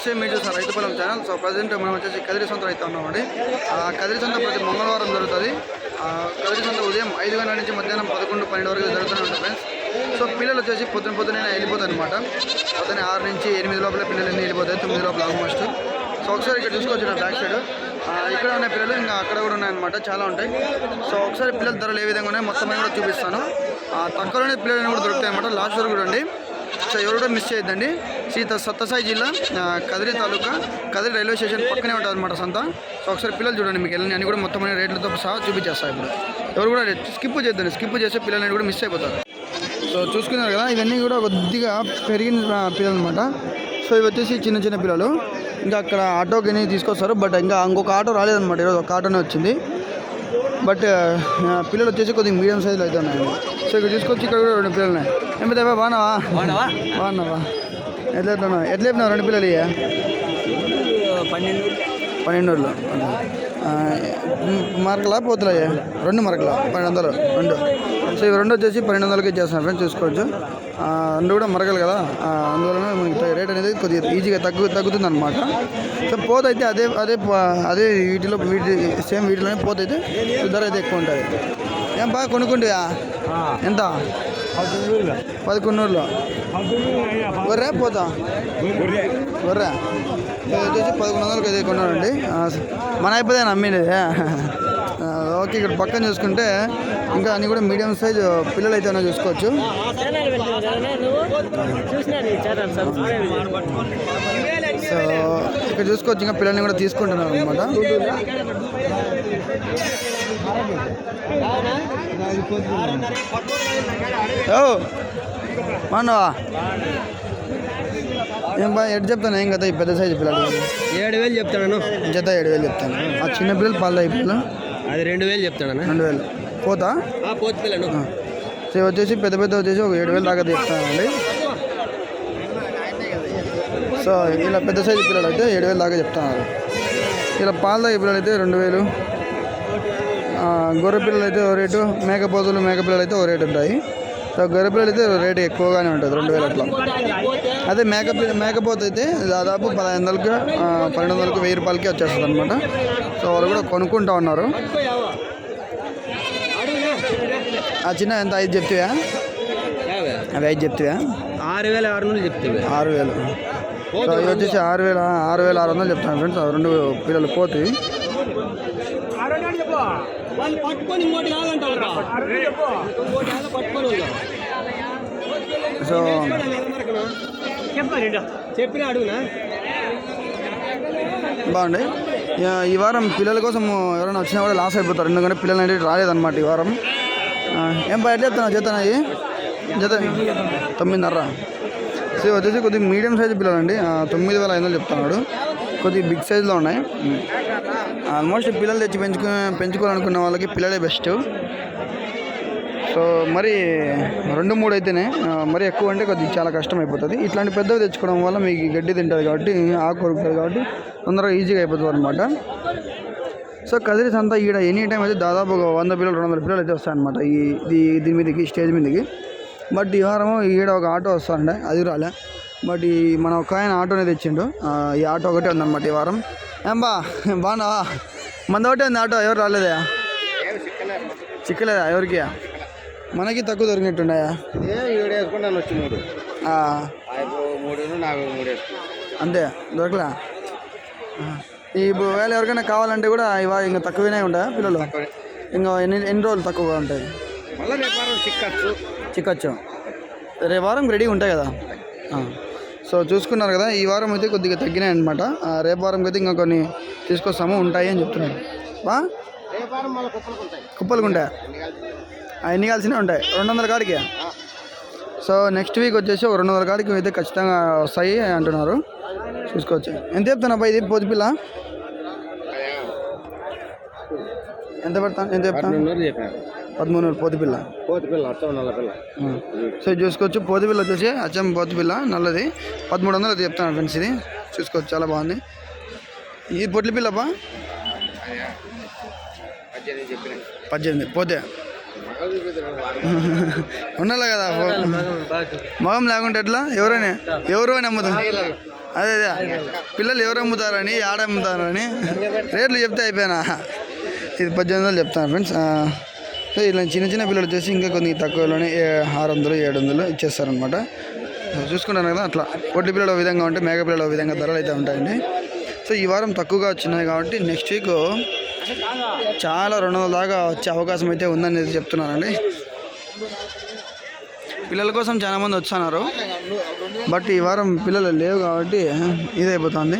నమస్తే మీరు చూసిన రైతు పొలం ఛానల్. సో ప్రజెంట్ మనం వచ్చేసి కదిరి సొంత అయితే ఉన్నామండి ఆ కదిరి సొంత ప్రతి మంగళవారం జరుగుతుంది. ఆ కదిరి సొంత ఉదయం ఐదు గంటల నుంచి మధ్యాహ్నం పదకొండు పన్నెండు వరకు జరుగుతూనే ఉంటుంది ఫ్రెండ్స్ సో పిల్లలు వచ్చేసి పొద్దున పొద్దున వెళ్ళిపోతాయి అనమాట పొద్దున ఆరు నుంచి ఎనిమిది లోపల పిల్లలు అన్నీ వెళ్ళిపోతాయి తొమ్మిది లోపల ఆల్మోస్ట్ సో ఒకసారి ఇక్కడ చూసుకోవచ్చు బ్యాక్ సైడ్ ఆ, ఇక్కడ ఉన్న పిల్లలు ఇంకా అక్కడ కూడా ఉన్నాయన్నమాట చాలా ఉంటాయి. సో ఒకసారి పిల్లల ధరలు ఏ విధంగా ఉన్నాయో మొత్తం కూడా చూపిస్తాను. ఆ, తక్కువలోనే పిల్లలు కూడా దొరుకుతాయి అనమాట లాస్ట్ వరకు కూడా అండి సో ఎవరు కూడా మిస్ చేయొద్దండి. సీత సత్తసాయి జిల్లా కదిరి తాలూకా కదిరి రైల్వే స్టేషన్ పక్కనే ఉంటుంది అనమాట సంత. సో ఒకసారి పిల్లలు చూడండి మీకు వెళ్ళని అని కూడా మొత్తం రేట్లతో సహా చూపించేస్తాను ఇప్పుడు. ఎవరు కూడా స్కిప్ చేద్దాం స్కిప్ చేస్తే పిల్లలని కూడా మిస్ అయిపోతారు. సో చూసుకున్నారు కదా ఇవన్నీ కూడా కొద్దిగా పెరిగిన పిల్లలు అనమాట సో ఇవి వచ్చేసి చిన్న చిన్న పిల్లలు. ఇంకా అక్కడ ఆటోకి తీసుకొస్తారు. బట్ ఇంకా ఇంకొక ఆటో రాలేదన్నమాట. ఈరోజు ఒక ఆటోనే వచ్చింది. బట్ పిల్లలు వచ్చేసి కొద్దిగా మీడియం సైజులో అయితే ఉన్నాయండి. సో ఇక్కడ తీసుకొచ్చి ఇక్కడ కూడా రెండు పిల్లలు ఉన్నాయి. ఏమిటా బాగున్నావా? బాగున్నావా? ఎట్లా ఎట్లా? ఎట్లా చెప్పినావు రెండు పిల్లలు ఇయ్య? పన్నెండు పన్నెండు రోజులు మార్కులా పోతులా రెండు మార్కులా? పన్నెండు వందలు రెండు. సో ఇవి రెండు వచ్చేసి పన్నెండు వందలకి ఇచ్చేస్తున్నాను ఫ్రెండ్స్ చూసుకోవచ్చు. రెండు కూడా మరకలు కదా? అందువలన మనకి రేట్ అనేది కొద్దిగా ఈజీగా తగ్గు తగ్గుతుంది అనమాట సో పోత అయితే అదే అదే అదే వీటిలో వీటి సేమ్ వీటిలోనే పోత అయితే ధర అయితే ఎక్కువ ఉంటుంది. ఏం బాగా కొనుక్కుంటా ఎంత? పదకొండులో. గొర్రె? పోతా. గొర్రె. వచ్చేసి పదకొండు వందలకి అయితే కొన్నాడండి మన అయిపోతే అమ్మింది ఓకే ఇక్కడ పక్కన చూసుకుంటే ఇంకా అన్ని కూడా మీడియం సైజ్ పిల్లలు అయితే చూసుకోవచ్చు. సో ఇక్కడ చూసుకోవచ్చు ఇంకా పిల్లల్ని కూడా తీసుకుంటున్నారు అనమాట మానవా ఏం బా ఎటు చెప్తాను? ఏం కదా ఈ పెద్ద సైజు పిల్లలు. ఏడు వేలు చెప్తాను జత ఏడు వేలు చెప్తాను. ఆ చిన్న పిల్లలు పాలు పిల్లలు? అది రెండు వేలు చెప్తాను రెండు వేలు. పోతా? పోతు పిల్లను సో వచ్చేసి పెద్ద పెద్ద వచ్చేసి ఒక ఏడు వేలు దాకా చెప్తానండి. సో ఇలా పెద్ద సైజు పిల్లలు అయితే ఏడు వేలు దాకా చెప్తున్నారు ఇలా పాల తాగే పిల్లలు అయితే రెండు వేలు. గొర్రె పిల్లలు అయితే ఓ రేటు మేకపోతులు మేక పిల్లలు అయితే ఓ రేటు ఉంటాయి. సో గొర్రె పిల్లలు అయితే రేటు ఎక్కువగానే ఉంటుంది రెండు వేలు అట్లా. అదే మేక మేకపోతే అయితే దాదాపు పదహైదు వందలకి పన్నెండు వందలకి వెయ్యి రూపాయలకి వచ్చేస్తుంది అనమాట సో వాళ్ళు కూడా కొనుక్కుంటా ఉన్నారు. ఆ చిన్న ఎంత? ఐదు చెప్తావా? అవి ఐదు చెప్తావా? ఆరు వేల ఆరు వందలు చెప్తాను ఆరు వేలు. సో ఇవి వచ్చేసి ఆరు వేల ఆరు వేల ఆరు వందలు చెప్తాను ఫ్రెండ్స్. రెండు పిల్లలు పోతాయి వాళ్ళు పట్టుకొని ఇంకోటి పట్టుకొని సో చెప్పిన అడుగునా? ఇక ఈ వారం పిల్లల కోసం ఎవరైనా వచ్చినా కూడా లాస్ అయిపోతారు. ఎందుకంటే పిల్లలు అనేది రాలేదన్నమాట ఈ వారం. ఏం బా ఎట్లా చెప్తాను జత అయ్యి జత తొమ్మిదిన్నర. సో వచ్చేసి కొద్దిగా మీడియం సైజు పిల్లలు అండి తొమ్మిది వేల ఐదు వందలు చెప్తున్నాడు. కొద్దిగా బిగ్ సైజులో ఉన్నాయి. ఆల్మోస్ట్ పిల్లలు తెచ్చి పెంచుకు పెంచుకోవాలనుకున్న వాళ్ళకి పిల్లలే బెస్ట్. సో మరి రెండు మూడు అయితేనే మరి ఎక్కువ అంటే కొద్దిగా చాలా కష్టం అయిపోతుంది ఇట్లాంటి పెద్దవి తెచ్చుకోవడం వల్ల మీకు గడ్డి తింటుంది కాబట్టి ఆకు కొరుకుతుంది కాబట్టి తొందరగా ఈజీగా అయిపోతుంది అనమాట సో కదిరి సంత ఈడ ఎనీ టైం అయితే దాదాపు ఒక వంద పిల్లలు రెండు వందల పిల్లలు అయితే వస్తాయన్నమాట ఈ ఈ- దీని మీదకి స్టేజ్ మీదకి. బట్ ఈ వారం ఈడ ఒక ఆటో వస్తుండే అది రాలే. బట్ ఈ మన ఒక ఆయన ఆటోనే తెచ్చిండు. ఈ ఆటో ఒకటే ఉందన్నమాట ఈ వారం. ఏం బా బాగున్నావా? మంది ఒకటే ఉంది ఆటో ఎవరు రాలేదా చిక్కలేదా ఎవరికి? మనకి తక్కువ దొరికినట్టున్నాయా? అంతే దొరకలే? ఇప్పుడు వేళ ఎవరికైనా కావాలంటే కూడా ఇవా ఇంకా తక్కువనే ఉంటాయా పిల్లలు? ఇంకా ఎన్ని ఎన్ని రోజులు తక్కువగా ఉంటాయి? చిక్కచ్చు. చిక్కచ్చు. రేపు వారం రెడీగా ఉంటాయి కదా. సో చూసుకున్నారు కదా ఈ వారం అయితే కొద్దిగా తగ్గినాయి అనమాట రేపు వారం అయితే ఇంకా కొన్ని తీసుకొస్తాము ఉంటాయి అని చెప్తున్నాను బా? కుప్పలకు ఉంటాయి కుప్పలు ఉంటాయి ఎన్ని ఉంటాయి? రెండు వందల కాడికి? సో నెక్స్ట్ వీక్ వచ్చేసి ఒక రెండు వందల కాడికి అయితే ఖచ్చితంగా వస్తాయి అంటున్నారు. చూసుకోవచ్చు. ఎంత చెప్తాను అబ్బాయి ఇది పొద్దుపిల్ల ఎంత పెడతాను ఎంత చెప్తాను పదమూడు వేలు పొద్దుపిల్ల పోతు పిల్ల. అర్థం నల్ల పిల్ల. సో చూసుకోవచ్చు పోతుపిల్ల వచ్చేసి అచ్చం పోతుపిల్ల నల్లది. పదమూడు వందలు అది చెప్తాను ఫ్రెండ్స్ ఇది. చూసుకోవచ్చు చాలా బాగుంది. ఇది పొట్లి పిల్లపా? పద్దెనిమిది పోతే. ఉండాలి కదా? మగం లేకుంటే ఎట్లా? ఎవరైనా? ఎవరు అని నమ్ముతాం అదే అదే. పిల్లలు ఎవరు అమ్ముతారని ఆడ అమ్ముతారని. రేట్లు చెప్తే అయిపోయినా. ఇది పద్దెనిమిది వందలు చెప్తాను ఫ్రెండ్స్. సో ఇలా చిన్న చిన్న పిల్లలు వచ్చేసి ఇంకా కొన్ని తక్కువలోనే ఏ- ఆరు వందలు ఏడు వందలు ఇచ్చేస్తారనమాట చూసుకుంటాను కదా అట్లా పొట్టి పిల్లలు ఒక విధంగా ఉంటే మేక పిల్లలు ఒక విధంగా ధరలు అయితే ఉంటాయండి. సో ఈ వారం తక్కువగా వచ్చినాయి కాబట్టి నెక్స్ట్ వీక్ చాలా రెండు వందల దాకా వచ్చే అవకాశం అయితే ఉందని చెప్తున్నానండి. పిల్లల కోసం చాలామంది వచ్చారు బట్ ఈ వారం పిల్లలు లేవు కాబట్టి ఇదైపోతుంది.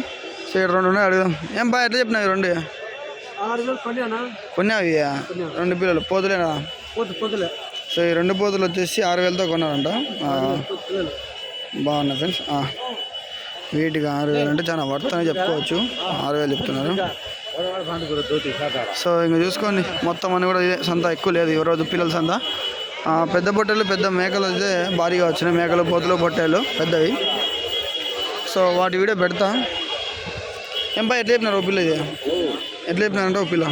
సో ఇక్కడ రెండు ఉన్నాయి అడుగుదాం. ఏం బా ఎట్లా చెప్పినాయి రెండు? ఆరు వేలు పడి అన్న కొన్ని అవి రెండు పిల్లలు పోతులేనా? పోతు పోతులే. సో ఈ రెండు పోతులు వచ్చేసి ఆరు వేలతో కొన్నారంట. బాగున్నాయి ఫ్రెండ్స్. ఆ. వీటికి ఆరు వేలు అంటే చాలా వర్త్ అని చెప్పుకోవచ్చు. ఆరు వేలు చెప్తున్నారు. సో ఇంకా చూసుకోండి. మొత్తం అని కూడా ఇదే సంత ఎక్కువ లేదు. ఈ రోజు పిల్లల సంత. పెద్ద పొట్టేలు పెద్ద మేకలు అయితే భారీగా వచ్చినాయి. మేకలు పోతులు పొట్టేలు పెద్దవి. సో వాటి వీడియో పెడతా. ఏం బా ఎట్లా చెప్పినారు ఓ పిల్ల ఇది ఎట్లా ఓ పిల్ల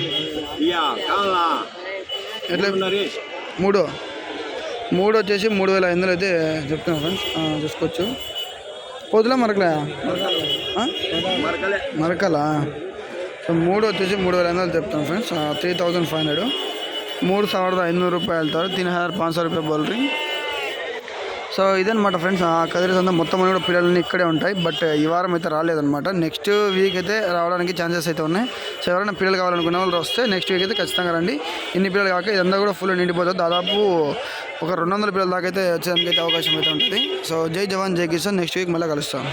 ఎట్లా మూడో? మూడు వచ్చేసి మూడు వేల ఐదు వందలు అయితే చెప్తున్నాను ఫ్రెండ్స్ చూసుకోవచ్చు. పోతులా మరకలే? మరకలా. సో మూడు వచ్చేసి మూడు వేల ఐదు వందలు చెప్తాను friends three thousand five hundred మూడు ಸಾವಿರದ ఐదు రూపాయలు ಹೇಳ್ತಾರೆ తిన హజార్ పాంచ ಸಾವಿರ ರೂಪಾಯಿ ಬೋಲ್ರಿ సో ఇదనమాట ఫ్రెండ్స్ ఆ కదిరి సంత మొత్తం కూడా పిల్లలన్నీ ఇక్కడే ఉంటాయి. బట్ ఈ వారం అయితే రాలేదనమాట నెక్స్ట్ వీక్ అయితే రావడానికి ఛాన్సెస్ అయితే ఉన్నాయి. సో ఎవరైనా పిల్లలు కావాలనుకున్న వాళ్ళు వస్తే నెక్స్ట్ వీక్ అయితే ఖచ్చితంగా రండి. ఇన్ని పిల్లలు కాక ఇదంతా కూడా ఫుల్ నిండిపోతుంది దాదాపు ఒక రెండు వందల పిల్లల దాకా అయితే వచ్చేదానికి అయితే అవకాశం అయితే ఉంటుంది. సో జై జవాన్ జై కిసాన్. నెక్స్ట్ వీక్ మళ్ళీ కలుస్తాం.